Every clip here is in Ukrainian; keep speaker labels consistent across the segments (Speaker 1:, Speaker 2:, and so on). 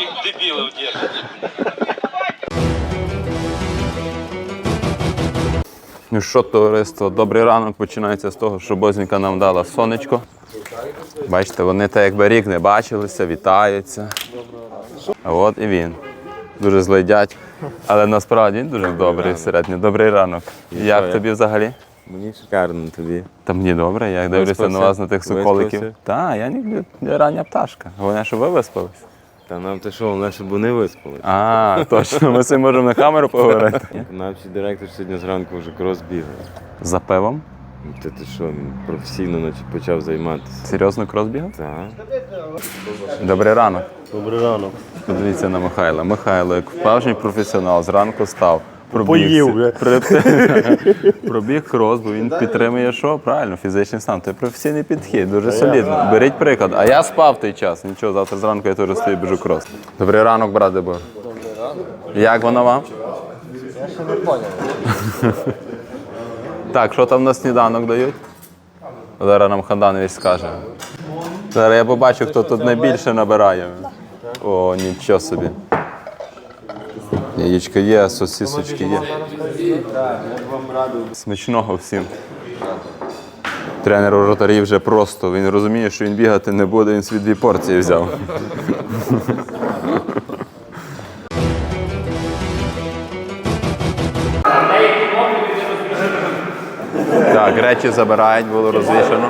Speaker 1: таких дебілів держать.
Speaker 2: Ну що, товариство, добрий ранок починається з того, що Бозінька нам дала сонечко. Бачите, вони так якби рік не бачилися, вітаються. А от і він. Дуже злий дядь. Але насправді він дуже добрий середній. Добрий ранок. Як
Speaker 3: я?
Speaker 2: тобі взагалі?
Speaker 3: Мені шикарно тобі.
Speaker 2: Та мені добре, я дивлюся на вас на тих соколиків. Так, я не я рання пташка. Головне, що ви виспалися.
Speaker 3: Та нам те що, головне, щоб не виспали.
Speaker 2: А, точно, ми з цим можемо на камеру поговорити.
Speaker 3: Наш директор сьогодні зранку вже крос бігав.
Speaker 2: За пивом?
Speaker 3: Та ти що, він професійно наче почав займатися.
Speaker 2: Серйозно крос бігав?
Speaker 3: Так.
Speaker 2: Добрий ранок.
Speaker 4: Добрий ранок.
Speaker 2: Подивіться на Михайла. Михайло, як справжній професіонал, зранку став.
Speaker 4: Поїв
Speaker 2: Пробіг крос, бо він підтримує що? Правильно, фізичний стан. Це професійний підхід, дуже солідно. Беріть приклад. А я спав той час. Нічого, завтра зранку я теж стою біжу крос. Добрий ранок, брат Дебор. Як воно вам? Я ще не поняв. Так, що там на сніданок дають? Зараз нам Ханданович скаже. Зараз я побачу, хто тут найбільше набирає. О, нічого собі. Яєчка є, сосисочки є. Смачного всім. Тренер воротарів вже просто. Він розуміє, що він бігати не буде, він собі дві порції взяв. Так, речі забирають, було розвішано.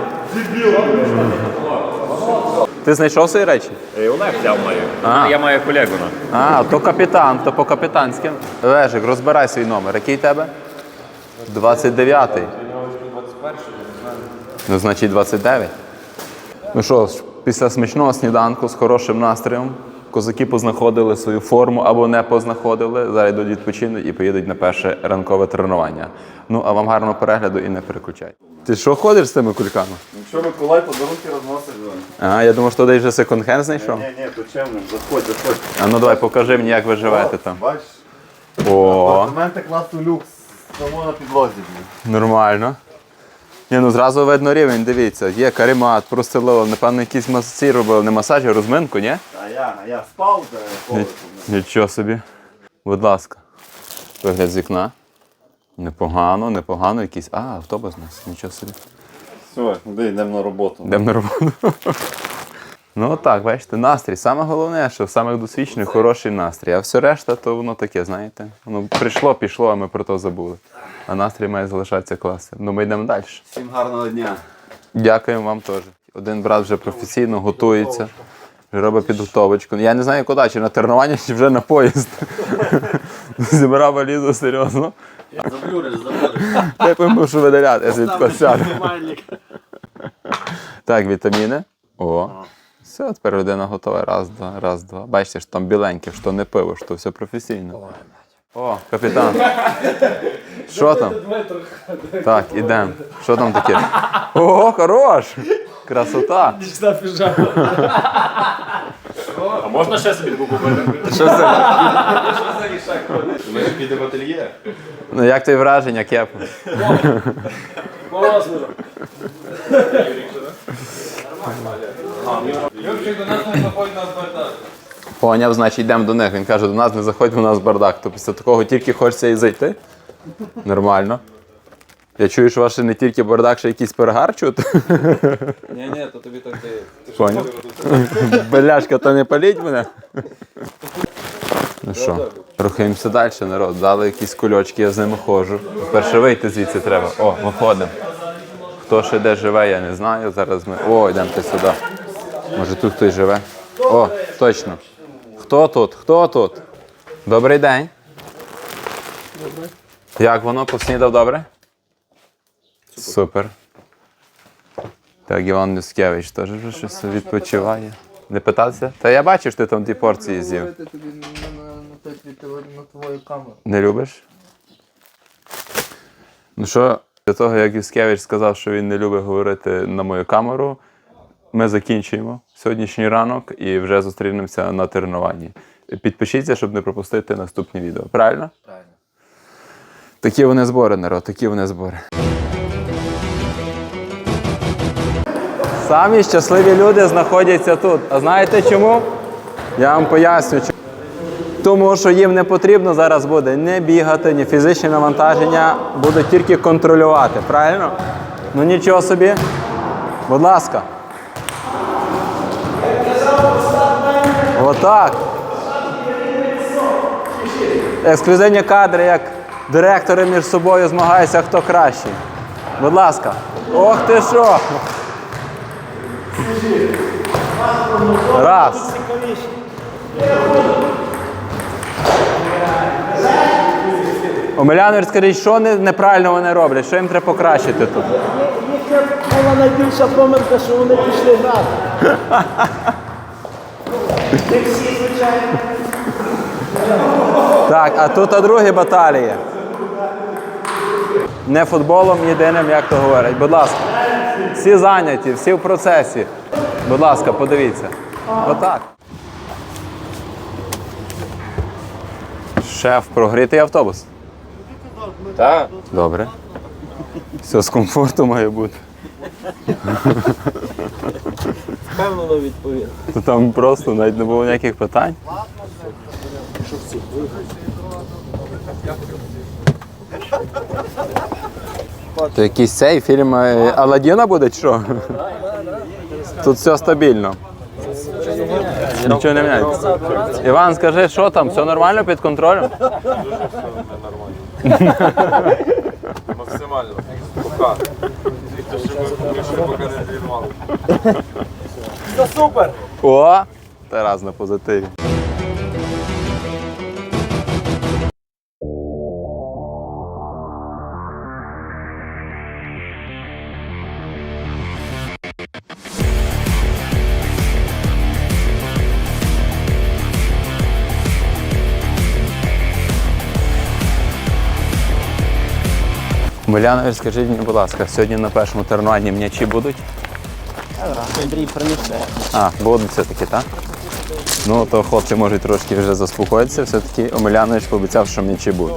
Speaker 2: Ти знайшов свої речі?
Speaker 5: Олег взяв мою.
Speaker 2: А.
Speaker 5: Я маю колегу. на.
Speaker 2: А, то капітан, то по капітанськи. Лежик, розбирай свій номер. Який тебе? 29-й. Ну, значить, 29. Ну що після смачного сніданку з хорошим настроєм козаки познаходили свою форму або не познаходили. Зараз йдуть відпочинуть і поїдуть на перше ранкове тренування. Ну, а вам гарного перегляду і не переключайте. Ти що ходиш з цими кульками?
Speaker 6: Що Миколай подарунки розносить?
Speaker 2: А, я думав, що ти вже секонд-хенд знайшов.
Speaker 6: Ні, ні, то чемним, заходь, заходь.
Speaker 2: А ну давай покажи мені, як ви живете там.
Speaker 6: Бачиш?
Speaker 2: О,
Speaker 6: Апартаменти класу люкс. Само на підлозі.
Speaker 2: Нормально. Ні, ну зразу видно рівень, дивіться. Є каремат, простило, напевно, якісь масажі робили, не масаж, а розминку, ні?
Speaker 6: А я, а я спав за
Speaker 2: Ні- Нічого собі. Будь ласка. Вигляд з вікна. Непогано, непогано, якийсь. А, автобус у нас, нічого собі.
Speaker 6: Все, йдемо на роботу.
Speaker 2: Йдемо на роботу. Ну так, бачите, настрій. Саме головне, що в самих досвідчених хороший настрій. А все решта, то воно таке, знаєте. Воно прийшло, пішло, а ми про то забули. А настрій має залишатися класним. Ну ми йдемо далі.
Speaker 6: Всім гарного дня.
Speaker 2: Дякуємо вам теж. Один брат вже професійно готується, вже робить підготовочку. Я не знаю куди, чи на тренування, чи вже на поїзд. Зібрав валізу серйозно.
Speaker 6: Заблюриш, заблюриш.
Speaker 2: Я мушу видаляти, я звідки сяду. Так, вітаміни. О. Все, тепер людина готова. Раз, два, раз, два. Бачите, що там біленьке, що не пиво, що все професійно. О, капітан. Що там? Так, ідемо. Що там таке? О, хорош! Красота!
Speaker 5: А можна ще собі купити?
Speaker 2: Що це?
Speaker 6: Ми ж підемо в ательє.
Speaker 2: Ну як твої враження, Кеп? Поняв, значить йдемо до них. Він каже, до нас не заходь, у нас бардак. То після такого тільки хочеться і зайти. Нормально. Я чую, що ваше не тільки бардак, ще якийсь перегар чути.
Speaker 6: Ні, ні, то тобі так ти.
Speaker 2: Беляшка, то не паліть мене. Ну що, рухаємося далі, народ. Дали якісь кульочки, я з ними ходжу. Перше вийти звідси треба. О, виходимо. Хто ще де живе, я не знаю. Зараз ми. О, йдемо сюди. Може тут хтось живе. О, точно. Хто тут? Хто тут? Добрий день. Як воно? Поснідав добре? Супер. Так, Іван Люскевич теж вже щось відпочиває. Не питався? Та я бачив, що ти там ті порції з'їв. Не любиш? Ну що, для того, як Юскевич сказав, що він не любить говорити на мою камеру, ми закінчуємо сьогоднішній ранок і вже зустрінемося на тренуванні. Підпишіться, щоб не пропустити наступні відео. Правильно?
Speaker 7: Правильно.
Speaker 2: Такі вони збори, народ, такі вони збори. Самі щасливі люди знаходяться тут. А знаєте чому? Я вам поясню. Тому що їм не потрібно зараз буде не бігати, ні фізичні навантаження, будуть тільки контролювати. Правильно? Ну нічого собі. Будь ласка. Отак. Ексклюзивні кадри, як директори між собою змагаються, хто кращий. Будь ласка. Ох ти що! Раз. Омелянович, скажіть, що неправильно вони роблять? Що їм треба покращити тут?
Speaker 1: Їхня була найбільша помилка, що вони пішли грати.
Speaker 2: Так, а тут а другі баталії. Не футболом єдиним, як то говорять. Будь ласка. Всі зайняті, всі в процесі. Будь ласка, подивіться. Отак. Шеф, прогрітий автобус.
Speaker 3: Так.
Speaker 2: Добре. Все з комфорту має бути.
Speaker 1: Впевнено відповів.
Speaker 2: То там просто навіть не було ніяких питань. То якийсь цей фільм е, Аладдіна буде чи що? Тут все стабільно. Нічого не міняється. Іван, скажи, що там? Все нормально під контролем?
Speaker 3: Максимально. Пока. Звідти, щоб ми більше поки не дрімали. Все супер!
Speaker 2: О! Тарас на позитиві. Милянович, скажіть мені, будь ласка, сьогодні на першому тренуванні м'ячі будуть?
Speaker 1: Андрій принесе.
Speaker 2: А, будуть все-таки, так? Ну, то хлопці можуть трошки вже заспокоїтися. Все-таки Омелянович пообіцяв, що м'ячі будуть.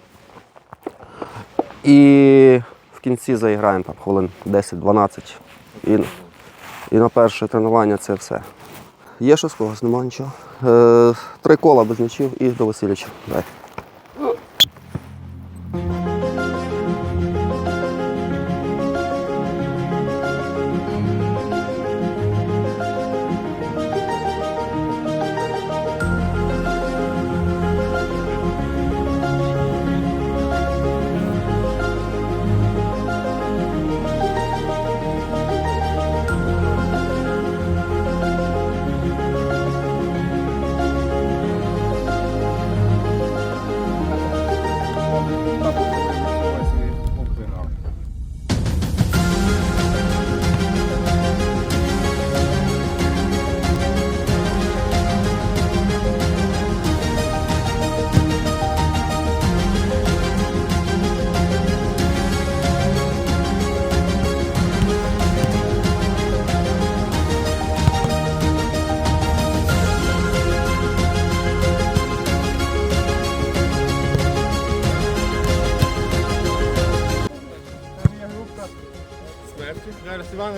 Speaker 6: І в кінці заіграємо там хвилин 10-12. І, і на перше тренування це все. Є щось з когось? Нема нічого. Е, три кола без нічів і до Васильовича. Дай.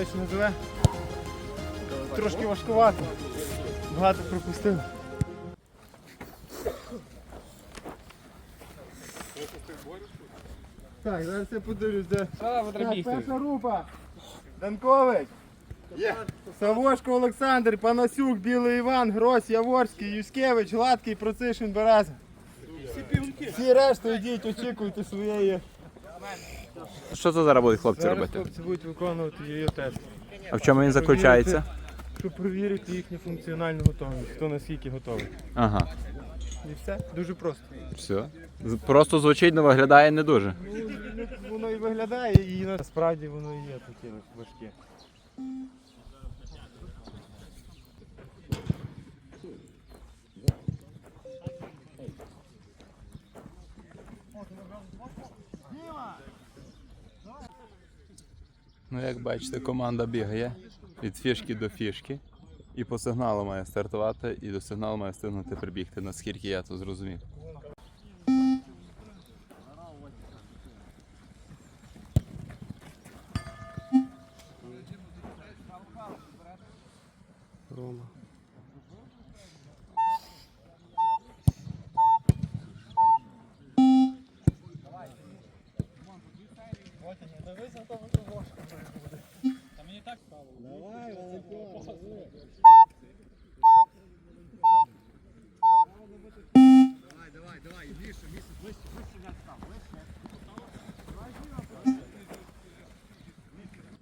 Speaker 8: Іванович називе. Трошки важкувато. Багато пропустив. Так, зараз я подивлюсь, де. Так, перша група. Данкович. Савошко Олександр, Панасюк, Білий Іван, Грось, Яворський, Юськевич, Гладкий, Процишин, Береза. Всі решта йдіть, очікуйте своєї
Speaker 2: Що це зараз будуть хлопці
Speaker 8: Зараз
Speaker 2: робити?
Speaker 8: хлопці будуть виконувати її тест
Speaker 2: А в чому він заключається?
Speaker 8: щоб перевірити їхню функціональну готовність, хто наскільки готовий.
Speaker 2: Ага.
Speaker 8: І все, дуже просто.
Speaker 2: Все. З- Просто звучить, але виглядає не дуже.
Speaker 8: Ну, воно і виглядає, і насправді воно і є таке важке.
Speaker 2: Ну, як бачите, команда бігає від фішки до фішки. І по сигналу має стартувати, і до сигналу має встигнути прибігти, наскільки я це зрозумів.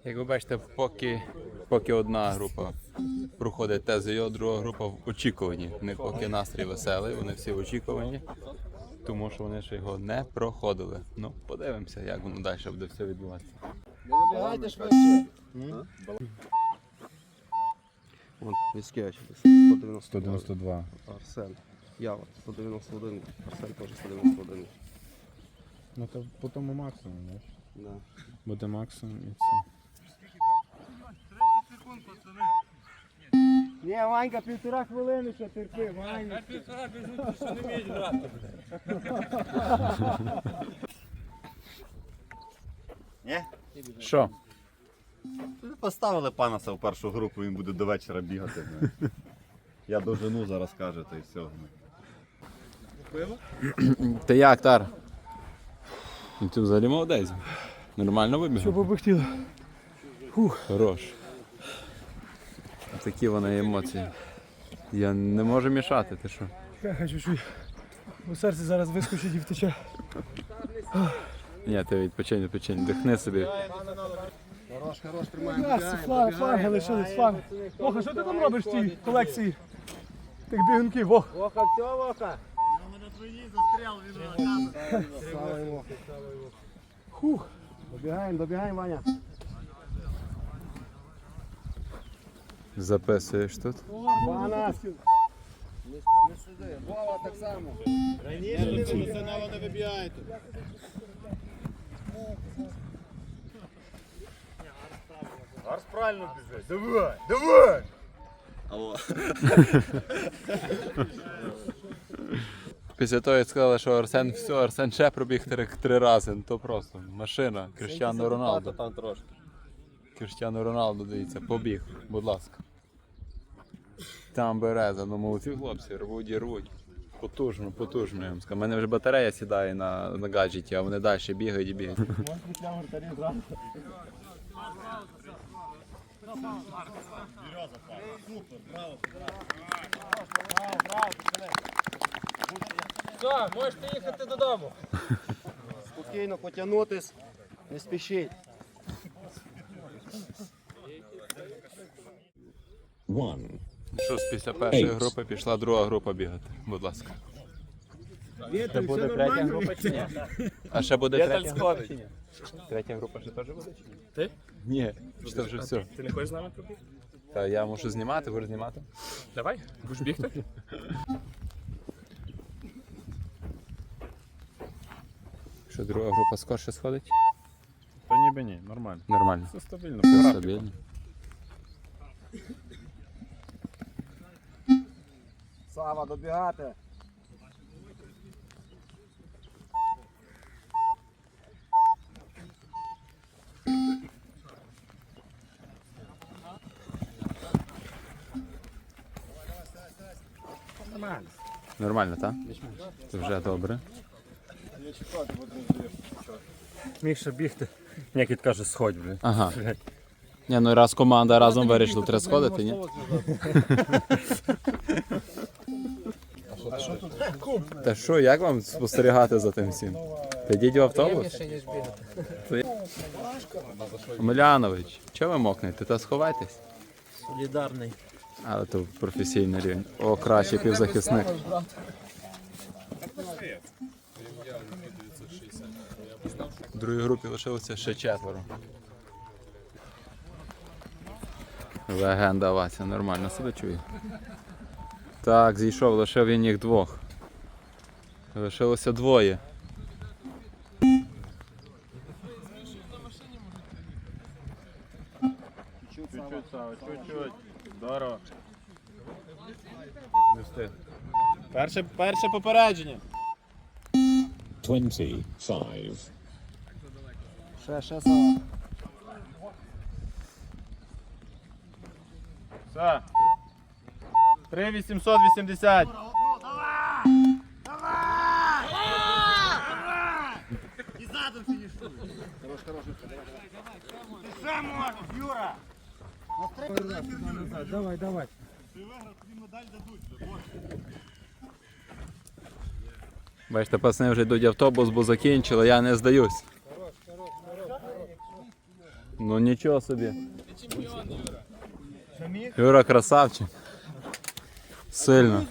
Speaker 2: Як ви бачите, поки, поки одна група проходить ТЗО, друга група в очікуванні. Них поки настрій веселий, вони всі в очікуванні, тому що вони ще його не проходили. Ну, подивимося, як воно далі буде все відбуватися.
Speaker 6: Вон, Віскевич, 190.
Speaker 4: 192.
Speaker 6: Арсен. Я от 191. Арсен теж 191.
Speaker 4: Ну то по тому максимум, знаєш.
Speaker 6: Да.
Speaker 4: Буде максимум і це.
Speaker 8: Ні, Ванька, півтора хвилини ще терпи, Ваня.
Speaker 2: Що?
Speaker 9: Поставили панаса в першу групу, він буде до вечора бігати. ну. Я дожену зараз кажете і все.
Speaker 2: Ти як, Тар? Ну, Ти взагалі молодець. Нормально вибіг?
Speaker 8: Що би хотіли?
Speaker 2: Хорош. Такі вони емоції. Я не можу мішати, ти що?
Speaker 8: Я хочу чуть. У серце зараз вискочить і втече.
Speaker 2: Ні, ти відпочинь, відпочинь, дихни собі.
Speaker 8: Флаг, флаги лишились, флаги. Воха, що ти там робиш в цій колекції тих бігунків? Вох. Воха, все, Воха. Хух. Добігаємо, добігаємо, Ваня.
Speaker 2: Записуєш тут. Не сиди.
Speaker 8: Раніше не Пана.
Speaker 9: Арс правильно біжить. Давай, давай!
Speaker 2: Після того, як сказали, що Арсен все, Арсен ще пробіг три, три рази. Ну, То просто машина. Криштіану Роналду.
Speaker 6: Там трошки.
Speaker 2: Криштіану Роналду, дивіться, побіг, будь ласка. Там береза, ну молодці хлопці, рвуть і рвуть. Потужно, потужно. Я вам скажу. У мене вже батарея сідає на, на гаджеті, а вони далі бігають і бігають.
Speaker 8: Все, можете їхати додому.
Speaker 6: Спокійно потягнутись, не спішіть.
Speaker 2: Що ж, після першої групи пішла друга група бігати. Будь ласка.
Speaker 1: Це буде третя група чи ні?
Speaker 2: А ще буде третя група чи ні? Третя група ще теж буде чи ні?
Speaker 5: Ти?
Speaker 2: Ні, це вже все.
Speaker 5: Ти не хочеш з нами пробігти?
Speaker 2: Та я мушу знімати, буду знімати.
Speaker 5: Давай, будеш бігти?
Speaker 2: Що друга група скорше сходить?
Speaker 4: Та ніби ні, нормально.
Speaker 2: Нормально.
Speaker 4: Все стабільно.
Speaker 2: Все стабільно.
Speaker 6: Сава, добігати.
Speaker 2: Нормально, так? Це вже добре.
Speaker 5: Міг ще бігти. Як він каже, сходь, блін.
Speaker 2: Ага. Ні, ну раз команда разом вирішила, треба сходити, ні? Та що, як вам спостерігати за тим всім? Підіть в автобус. Омелянович, чого ви мокнете? Та сховайтесь.
Speaker 5: Солідарний.
Speaker 2: Але то професійний рівень. О, краще півзахисник. В другій групі лишилося ще четверо. Легенда Вася, нормально себе чує. Так, зійшов, лишив він їх двох. Лишилося двоє.
Speaker 4: Чуть-чуть, Сава, чуть-чуть. Здорово. Не встиг. Перше, перше попередження.
Speaker 10: 25.
Speaker 1: Ще, ще сама.
Speaker 4: Все. 3880.
Speaker 5: Давай, давай.
Speaker 2: Бачите, пацани вже йдуть автобус, бо закінчили, я не здаюсь. Ну нічого собі. Юра красавчик. Сильно.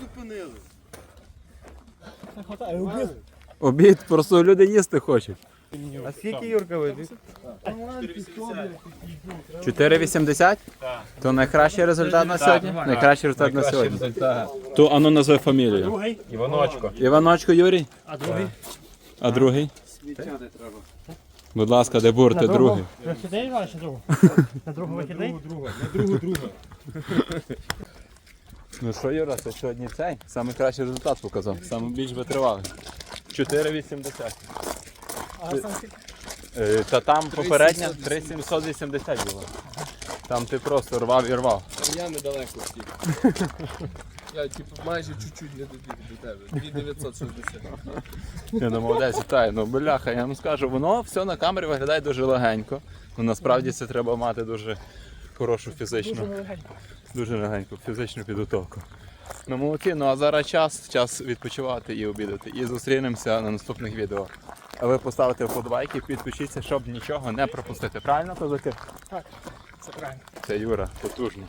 Speaker 2: Обід, просто люди їсти хочуть.
Speaker 8: А скільки Юрка вийде?
Speaker 2: 4,80? Так. То найкращий результат на сьогодні? Найкращий результат на сьогодні. То ану назви фамілію.
Speaker 4: Іваночко.
Speaker 2: Іваночко Юрій.
Speaker 5: А другий?
Speaker 2: А другий? Будь ласка, де бурти, другий.
Speaker 5: Вихідний, Іван, чи другу? На другу вихідний?
Speaker 2: Ну що, Юра, ти сьогодні цей? Самий кращий результат показав. Саме більш витривалий. 4,80. Е, Та там попередня 3,780 було. Там ти просто рвав і рвав.
Speaker 7: Я недалеко втік. Я типу майже чуть-чуть не добіг до тебе. 2960.
Speaker 2: Я не молодець, вітаю. Ну, бляха, я вам скажу, воно все на камері виглядає дуже легенько. Ну насправді це треба мати дуже хорошу фізичну. Дуже легеньку фізичну підготовку. Ну молодці, ну а зараз час, час відпочивати і обідати. І зустрінемося на наступних відео. Ви поставите вподобайки, підпишіться, щоб нічого не пропустити. Правильно, козаки?
Speaker 7: Це правильно.
Speaker 2: Це Юра, потужно.